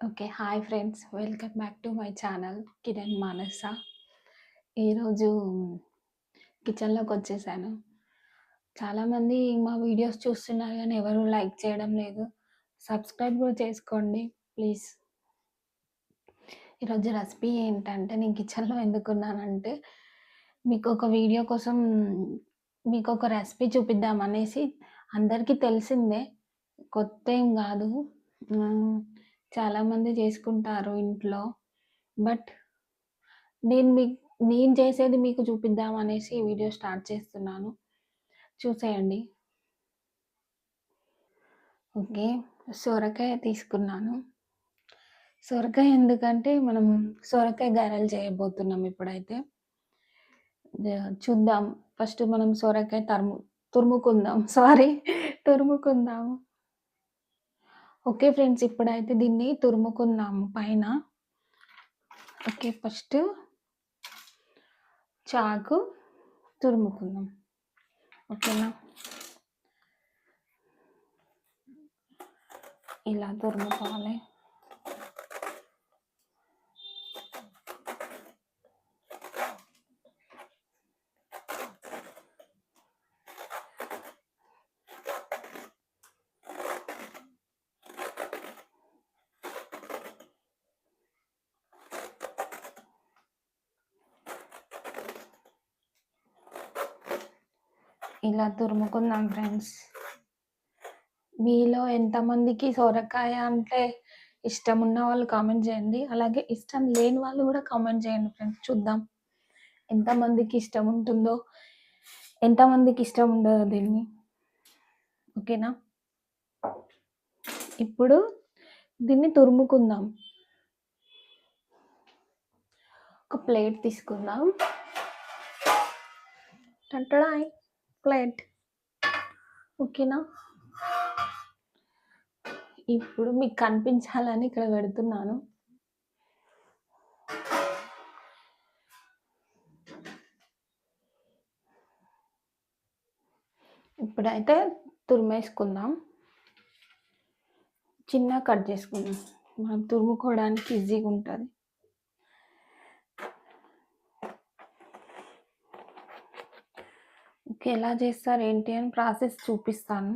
Okay. Hi friends. Welcome back to my channel Kiran Manasa. ఈరోజు కిచెన్లోకి వచ్చేసాను చాలామంది మా వీడియోస్ చూస్తున్నారు కానీ ఎవరు లైక్ చేయడం లేదు. సబ్స్క్రైబ్ కూడా చేసుకోండి ప్లీజ్. ఈరోజు రెసిపీ ఏంటంటే నేను కిచెన్‌లో ఎందుకున్నానంటే మీకు ఒక వీడియో కోసం మీకు ఒక రెసిపీ చూపిద్దామనేసి అందరికీ తెలిసిందే. కొత్త ఏం కాదు చాలామంది చేసుకుంటారు ఇంట్లో. బట్ నేను మీకు నేను చేసేది మీకు చూపిద్దామనేసి ఈ వీడియో స్టార్ట్ చేస్తున్నాను. చూసేయండి. ఓకే. సొరకాయ తీసుకున్నాను. సొరకాయ ఎందుకంటే మనం సొరకాయ గారెలు చేయబోతున్నాం ఇప్పుడైతే. ద చూద్దాం. ఫస్ట్ మనం సొరకాయ తరుము తురుముకుందాం. సారీ తురుముకుందాము. Okay friends. ఇప్పుడైతే దీన్ని తురుముకుందాము పైన. ఓకే. ఫస్ట్ చాకు తురుముకుందాం. ఓకేనా? ఇలా తురుముకోవాలి. ఇలా తురుముకుందాం ఫ్రెండ్స్. మీలో ఎంతమందికి సొరకాయ అంటే ఇష్టం ఉన్న వాళ్ళు కామెంట్ చేయండి. అలాగే ఇష్టం లేని వాళ్ళు కూడా కామెంట్ చేయండి ఫ్రెండ్స్. చూద్దాం. ఎంతమందికి ఇష్టం ఉంటుందో, ఎంతమందికి ఇష్టం ఉండదో దీన్ని. ఓకేనా? ఇప్పుడు దీన్ని తురుముకుందాం. ఒక ప్లేట్ తీసుకుందాం. టంటడాయ్ ప్లేట్. ఓకేనా? ఇప్పుడు మీకు కనిపించాలని ఇక్కడ పెడుతున్నాను. ఇప్పుడైతే తురిమేసుకుందాం. చిన్నగా కట్ చేసుకుందాం. మనం తురుముకోవడానికి ఈజీగా ఉంటుంది ఓకే. ఎలా చేస్తారు ఏంటి అని ప్రాసెస్ చూపిస్తాను.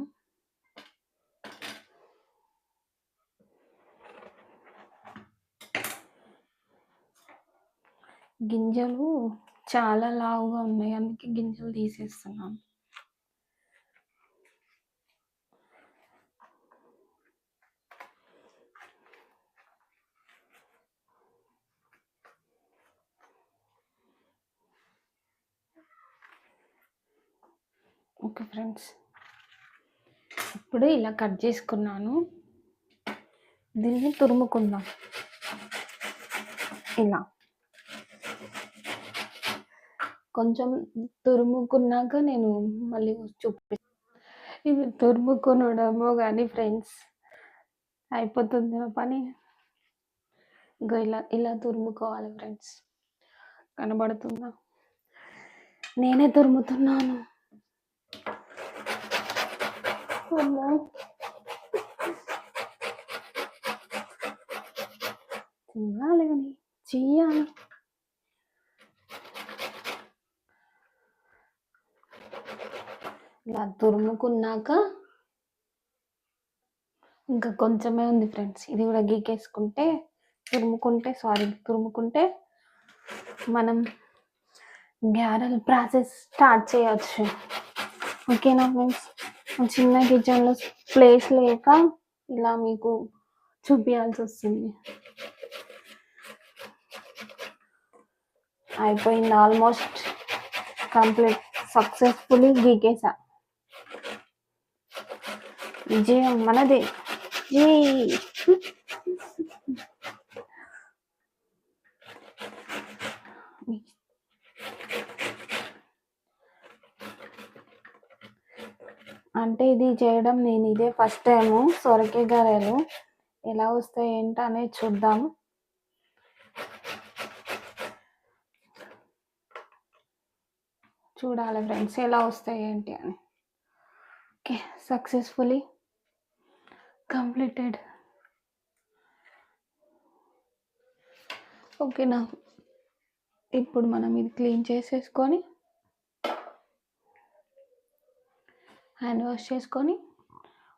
గింజలు చాలా లావుగా ఉన్నాయి. అందుకే గింజలు తీసేస్తున్నాను. Okay friends. ఇప్పుడు ఇలా కట్ చేసుకున్నాను. దీన్ని తురుముకుందాం. ఇలా. కొంచెం తురుముకున్నాక నేను మళ్ళీ చూపి ఇది తురుముకొనడమో కానీ ఫ్రెండ్స్ అయిపోతుంది నా పని. ఇంకా ఇలా ఇలా తురుముకోవాలి ఫ్రెండ్స్. కనబడుతుందా? నేనే తురుముతున్నాను. అమ్మో! చెయ్యాలి కానీ చెయ్యాలి. ఇలా తురుముకున్నాక ఇంకా కొంచెమే ఉంది ఫ్రెండ్స్. ఇది కూడా గీకేసుకుంటే తురుముకుంటే సారీ తురుముకుంటే మనం గ్యారల్ ప్రాసెస్ స్టార్ట్ చేయొచ్చు. ఓకేనా ఫ్రెండ్స్? చిన్న కిచెన్‌లో ప్లేస్ లేక ఇలా మీకు చూపించాల్సి వస్తుంది అయిపోయింది ఆల్మోస్ట్ కంప్లీట్ సక్సెస్‌ఫుల్లీ గీకేసా. విజయం మనదే. యే! అంటే ఇది చేయడం నేను ఇదే ఫస్ట్ టైము సొరకాయ గారెలు. ఎలా వస్తాయి ఏంటి అనేది చూద్దాం. చూడాలి ఫ్రెండ్స్ ఎలా వస్తాయి ఏంటి అని. ఓకే. Successfully completed. ఓకేనా ఇప్పుడు మనం ఇది క్లీన్ చేసేసుకొని హ్యాండ్ వాష్ చేసుకొని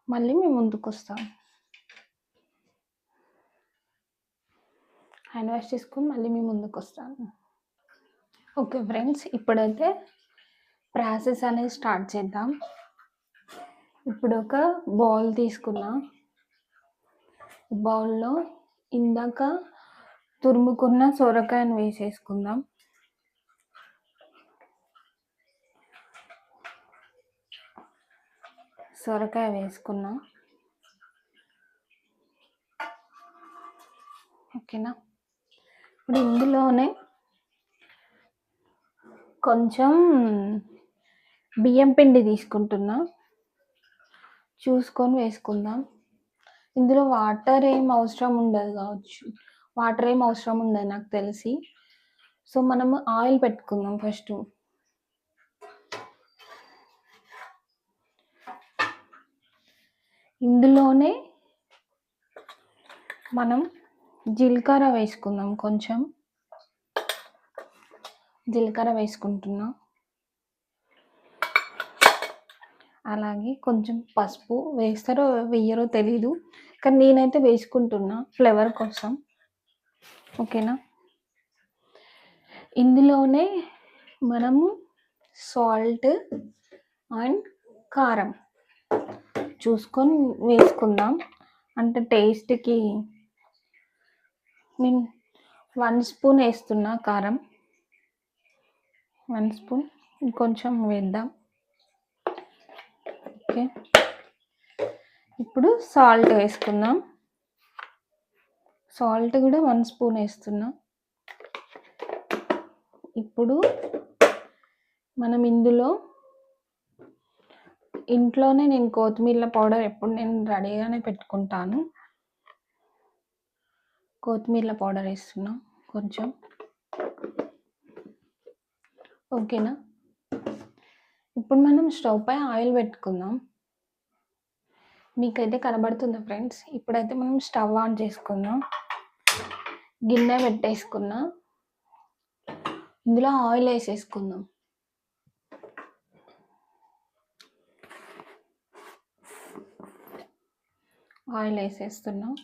మళ్ళీ మేము ముందుకు వస్తాం. హ్యాండ్ వాష్ చేసుకొని మళ్ళీ మేము ముందుకు వస్తాను ఓకే ఫ్రెండ్స్ ఇప్పుడైతే ప్రాసెస్ అనేది స్టార్ట్ చేద్దాం. ఇప్పుడు ఒక బౌల్ తీసుకున్నా. బౌల్లో ఇందాక తురుముకున్న సొరకాయను వేసేసుకుందాం. సొరకాయ వేసుకున్నా. ఓకేనా? ఇప్పుడు ఇందులోనే కొంచెం బియ్యం పిండి తీసుకుంటున్నా. చూసుకొని వేసుకుందాం. ఇందులో వాటర్ ఏం అవసరం ఉండదు కావచ్చు. వాటర్ ఏం అవసరం ఉండదు నాకు తెలిసి. సో మనము ఆయిల్ పెట్టుకుందాం ఫస్ట్. ఇందులోనే మనం జీలకర్ర వేసుకుందాం కొంచెం. జీలకర్ర వేసుకుంటున్నా. అలాగే కొంచెం పసుపు వేస్తారో వెయ్యరో తెలీదు కానీ నేనైతే వేసుకుంటున్నా ఫ్లేవర్ కోసం. ఓకేనా? ఇందులోనే మనము సాల్ట్ అండ్ కారం చూసుకొని వేసుకుందాం. అంటే టేస్ట్కి నేను వన్ స్పూన్ వేస్తున్నా కారం. వన్ స్పూన్ ఇంకొంచెం వేద్దాం. ఓకే. ఇప్పుడు సాల్ట్ వేసుకుందాం. సాల్ట్ కూడా వన్ స్పూన్ వేస్తున్నా. ఇప్పుడు మనం ఇందులో ఇంట్లోనే నేను కొత్తిమీర పౌడర్ ఎప్పుడు నేను రెడీగానే పెట్టుకుంటాను. కొత్తిమీర పౌడర్ వేస్తున్నా కొంచెం. ఓకేనా? ఇప్పుడు మనం స్టవ్ పై ఆయిల్ పెట్టుకుందాం. మీకైతే కనబడుతుందా ఫ్రెండ్స్? ఇప్పుడైతే మనం స్టవ్ ఆన్ చేసుకుందాం. గిన్నె పెట్టేసుకున్నా. ఇందులో ఆయిల్ వేసేసుకుందాం. ఆయిల్ వేసేస్తున్నాం.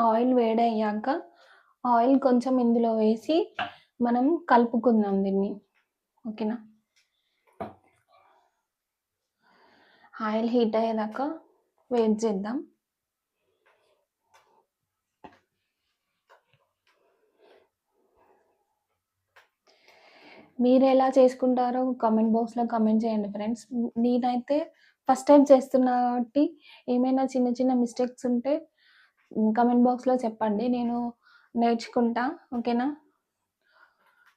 ఆయిల్ వేడయ్యాక ఆయిల్ కొంచెం ఇందులో వేసి మనం కలుపుకుందాం దీన్ని. ఓకేనా? ఆయిల్ హీట్ అయ్యేదాకా వెయిట్ చేద్దాం. మీరు ఎలా చేసుకుంటారో కామెంట్ బాక్స్లో కామెంట్ చేయండి ఫ్రెండ్స్. నేనైతే ఫస్ట్ టైం చేస్తున్నా కాబట్టి ఏమైనా చిన్న చిన్న మిస్టేక్స్ ఉంటే కామెంట్ బాక్స్లో చెప్పండి. నేను నేర్చుకుంటా. ఓకేనా?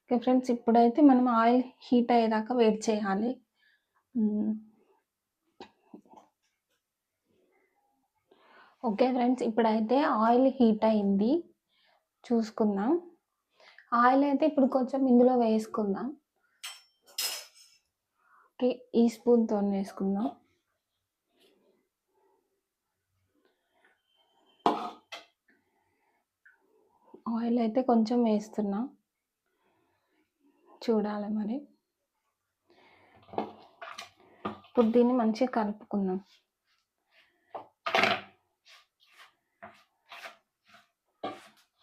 ఓకే ఫ్రెండ్స్ ఇప్పుడైతే మనం ఆయిల్ హీట్ అయ్యేదాకా వెయిట్ చేయాలి. ఓకే ఫ్రెండ్స్ ఇప్పుడైతే ఆయిల్ హీట్ అయింది. చూసుకుందాం. ఆయిల్ అయితే ఇప్పుడు కొంచెం ఇందులో వేసుకుందాం. ఓకే ఈ స్పూన్తో వేసుకుందాం. ఆయిల్ అయితే కొంచెం వేస్తున్నా. చూడాలి మరి. ఇప్పుడు దీన్ని మంచిగా కలుపుకుందాం.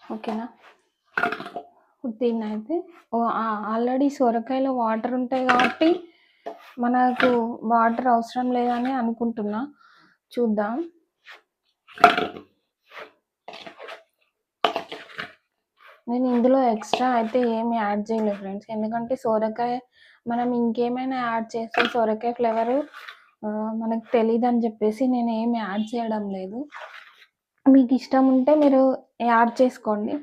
ఓకేనా? దీన్ని అయితే ఆల్రెడీ సొరకాయలో వాటర్ ఉంటాయి కాబట్టి మనకు వాటర్ అవసరం లేదని అనుకుంటున్నా. చూద్దాం. నేను ఇందులో ఎక్స్ట్రా అయితే ఏమి యాడ్ చేయలేదు ఫ్రెండ్స్. ఎందుకంటే సొరకాయ మనం ఇంకేమైనా యాడ్ చేస్తే సొరకాయ ఫ్లేవరు మనకు తెలియదు అని చెప్పేసి నేను ఏమి యాడ్ చేయడం లేదు. మీకు ఇష్టం ఉంటే మీరు యాడ్ చేసుకోండి.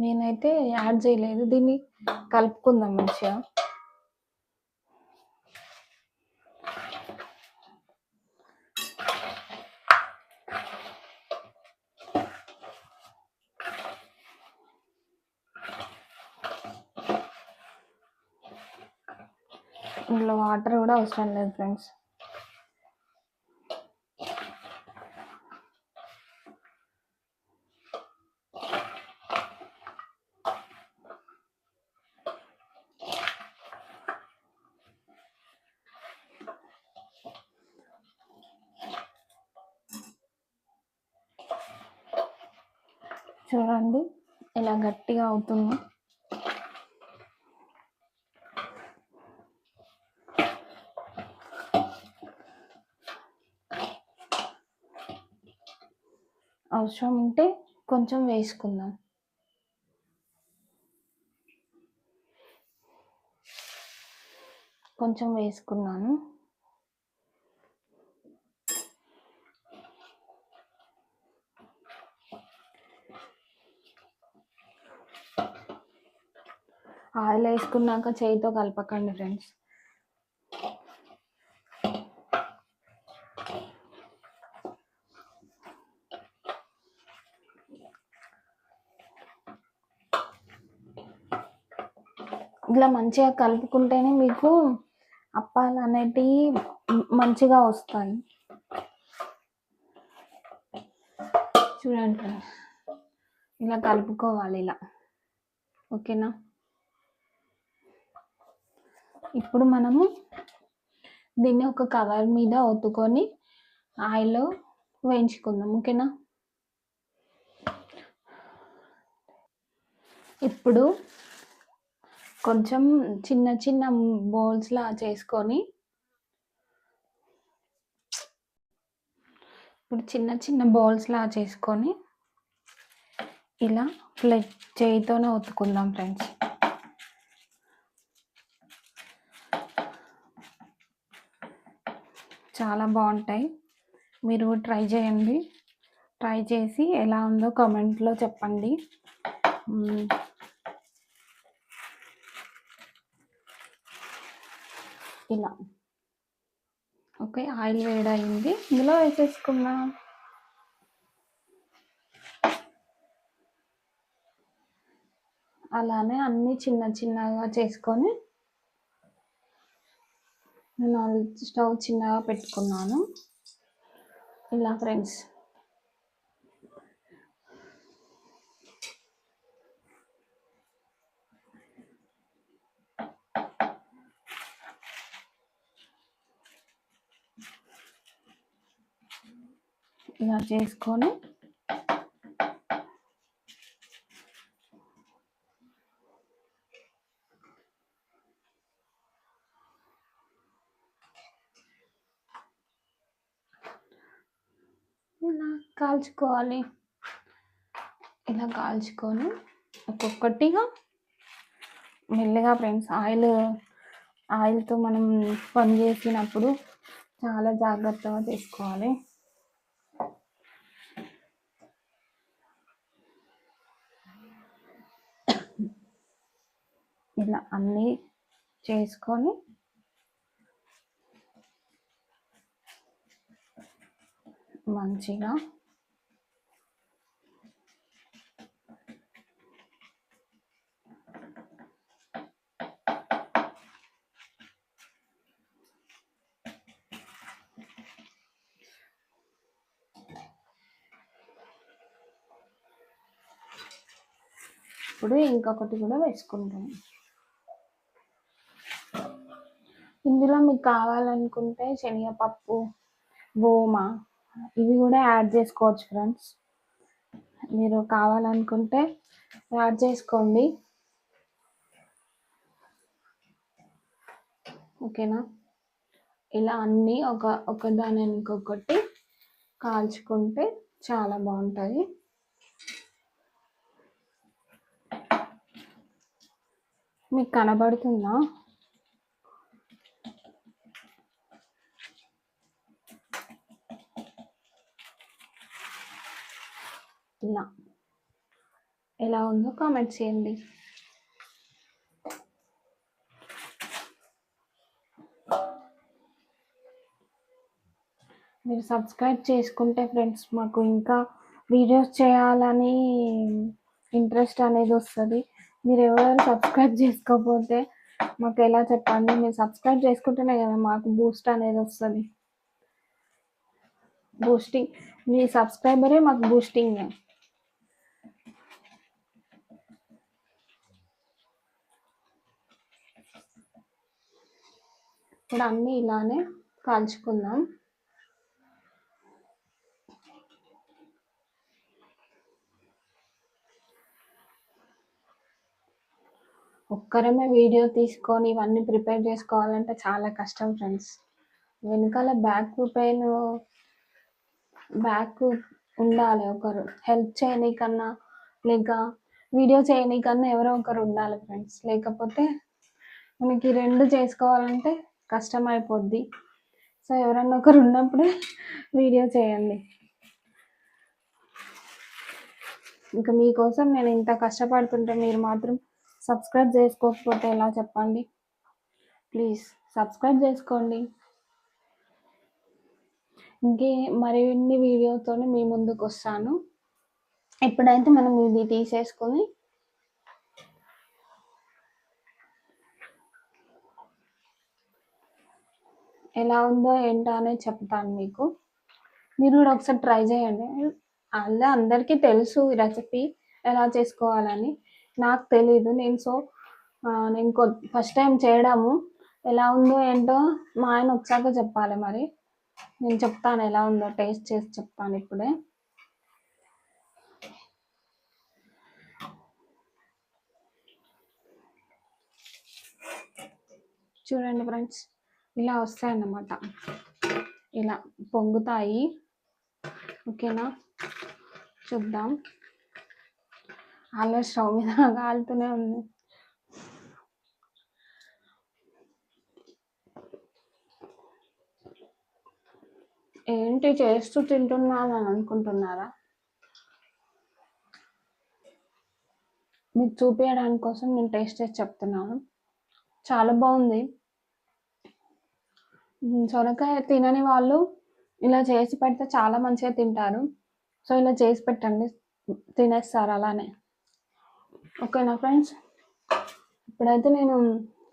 నేనైతే యాడ్ చేయలేదు. దీన్ని కలుపుకుందాం మంచిగా. ఇందులో వాటర్ కూడా అవసరం లేదు ఫ్రెండ్స్. చూడండి. ఇలా గట్టిగా అవుతుంది. అవసరం ఉంటే కొంచెం వేసుకుందాం. కొంచెం వేసుకున్నాను ఆయిల్ వేసుకున్నాక చేయితో కలపకండి ఫ్రెండ్స్. ఇలా మంచిగా కలుపుకుంటేనే మీకు అప్పాలు అనేటివి మంచిగా వస్తాయి. చూడండి ఇలా కలుపుకోవాలి ఇలా. ఓకేనా? ఇప్పుడు మనము దీన్ని ఒక కవర్ మీద ఒత్తుకొని ఆయిల్లో వేయించుకుందాం ఓకేనా? ఇప్పుడు కొంచెం చిన్న చిన్న బౌల్స్లా చేసుకొని ఇప్పుడు చిన్న చిన్న బౌల్స్లా చేసుకొని ఇలా ప్లేట్ చేయితోనే ఒత్తుకుందాం ఫ్రెండ్స్. చాలా బాగుంటాయి. మీరు ట్రై చేయండి. ట్రై చేసి ఎలా ఉందో కామెంట్లో చెప్పండి. ఇలా. ఓకే ఆయిల్ వేడయింది. ఇందులో వేసేసుకున్నా అలానే అన్నీ చిన్న చిన్నగా చేసుకొని నేను స్టవ్ చిన్నగా పెట్టుకున్నాను. ఇలా ఫ్రెండ్స్. ఇలా చేసుకొని ఇలా కాల్చుకోవాలి? ఇలా కాల్చుకొని? ఒక్కొక్కటిగా మెల్లగా ఫ్రెండ్స్ ఆయిల్ ఆయిల్తో మనం పని చేసినప్పుడు చాలా జాగ్రత్తగా చేసుకోవాలి. ఇలా అన్నీ చేసుకొని మంచిగా. ఇప్పుడు ఇంకొకటి కూడా వేసుకుంటాం. ఇందులో మీకు కావాలనుకుంటే శనగపప్పు ఓమ ఇవి కూడా యాడ్ చేసుకోవచ్చు ఫ్రెండ్స్. మీరు కావాలనుకుంటే యాడ్ చేసుకోండి. ఓకేనా? ఇలా అన్నీ ఒక ఒకదాని ఇంకొకటి కాల్చుకుంటే చాలా బాగుంటుంది మీకు కనబడుతుందా? ఇలా ఎలా ఉందో కామెంట్ చేయండి. మీరు సబ్స్క్రైబ్ చేసుకుంటే ఫ్రెండ్స్ మాకు ఇంకా వీడియోస్ చేయాలని ఇంట్రెస్ట్ అనేది వస్తుంది. మీరు ఎవరు సబ్స్క్రైబ్ చేసుకోకపోతే మాకు ఎలా చెప్పండి? మీరు సబ్స్క్రైబ్ చేసుకుంటేనే కదా మాకు బూస్ట్ అనేది వస్తుంది. బూస్టింగ్ మీ సబ్స్క్రైబరే మాకు బూస్టింగ్. ఇప్పుడు అన్నీ ఇలానే కాల్చుకుందాం. ఒక్కరమే వీడియో తీసుకొని ఇవన్నీ ప్రిపేర్ చేసుకోవాలంటే చాలా కష్టం ఫ్రెండ్స్. వెనకాల బ్యాక్ పెయిన్ బ్యాక్ ఉండాలి ఒకరు. హెల్ప్ చేయనీకన్నా లేక వీడియో చేయనీకన్నా ఎవరో ఒకరు ఉండాలి ఫ్రెండ్స్. లేకపోతే మనకి రెండు చేసుకోవాలంటే కష్టం అయిపోద్ది సో ఎవరన్నా ఒకరు ఉన్నప్పుడే వీడియో చేయండి. ఇంకా మీకోసం నేను ఇంత కష్టపడుతుంటే మీరు మాత్రం సబ్స్క్రైబ్ చేసుకోకపోతే ఎలా చెప్పండి? ప్లీజ్ సబ్స్క్రైబ్ చేసుకోండి. ఇంకే మరిన్ని వీడియోతో మీ ముందుకు వస్తాను ఎప్పుడైతే మనం ఇది తీసేసుకొని ఎలా ఉందో ఏంటో అనేది చెప్తాను మీకు. మీరు కూడా ఒకసారి ట్రై చేయండి. అలా అందరికీ తెలుసు ఈ రెసిపీ ఎలా చేసుకోవాలని. నాకు తెలీదు. నేను సో నేను ఫస్ట్ టైం చేయడము. ఎలా ఉందో ఏంటో మా ఆయన వచ్చాక చెప్పాలి మరి. నేను చెప్తాను ఎలా ఉందో టేస్ట్ చేసి చెప్తాను ఇప్పుడే. చూడండి ఫ్రెండ్స్. ఇలా వస్తాయన్నమాట. ఇలా పొంగుతాయి. ఓకేనా? చూద్దాం. అలా స్టవ్ మీద కాలుతూనే ఉంది. ఏంటి చేస్తూ తింటున్నాను అని అనుకుంటున్నారా? మీకు చూపించడానికి కోసం నేను టేస్ట్ చేసి చెప్తున్నాను. చాలా బాగుంది. సొరకాయ తినని వాళ్ళు ఇలా చేసి పెడితే చాలా మంచిగా తింటారు. సో ఇలా చేసి పెట్టండి. తినేస్తారు అలానే. ఓకేనా ఫ్రెండ్స్ ఇప్పుడైతే నేను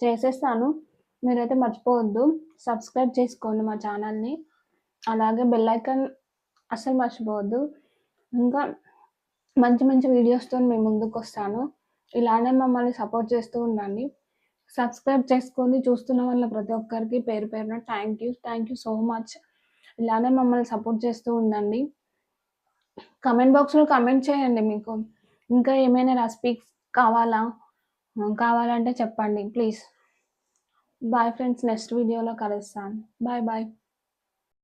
చేసేస్తాను. మీరైతే మర్చిపోవద్దు. సబ్స్క్రైబ్ చేసుకోండి మా ఛానల్ని. అలాగే బెల్ ఐకాన్ అస్సలు మర్చిపోవద్దు. ఇంకా మంచి మంచి వీడియోస్తో మేము ముందుకు వస్తాను ఇలానే మమ్మల్ని సపోర్ట్ చేస్తూ ఉండండి. సబ్స్క్రైబ్ చేసుకొని చూస్తున్న వాళ్ళ ప్రతి ఒక్కరికి పేరు పేరున thank you thank you so much ఇలానే మమ్మల్ని సపోర్ట్ చేస్తూ ఉండండి. కమెంట్ బాక్స్లో కమెంట్ చేయండి మీకు. ఇంకా ఏమైనా రెసిపీస్ కావాలా? కావాలంటే చెప్పండి ప్లీజ్ బాయ్ ఫ్రెండ్స్ నెక్స్ట్ వీడియోలో కలుస్తాను. Bye bye